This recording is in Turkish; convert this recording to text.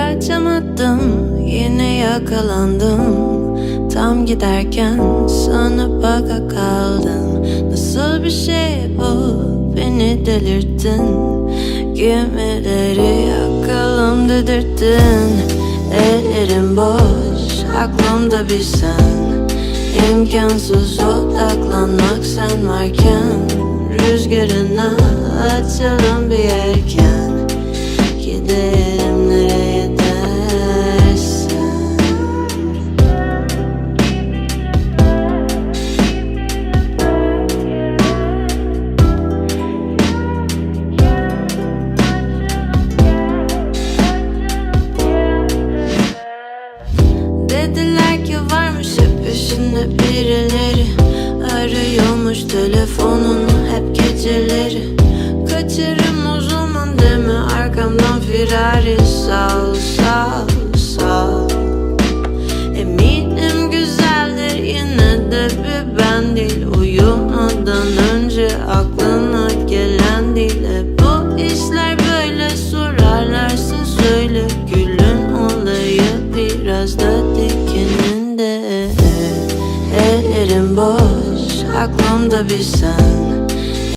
Kaçamadım yine yakalandım. Tam giderken sana baka kaldım. Nasıl bir şey bu? Beni delirttin. Gemileri yakalım dedirttin. Ellerim boş aklımda bir sen. İmkansız odaklanmak sen varken. Rüzgarına açalım bir yelken peşinde birileri Arıyormuş telefonunu hep geceleri. Kaçarım o zaman deme arkamdan firari ol, sağ ol Eminim güzeldir yine de bir ben değil. Uyumadan önce aklına gelen değil. E bu işler böyle sorarlarsa söyle. Gülün olayı biraz da dikeninde Ellerim boş aklımda bir sen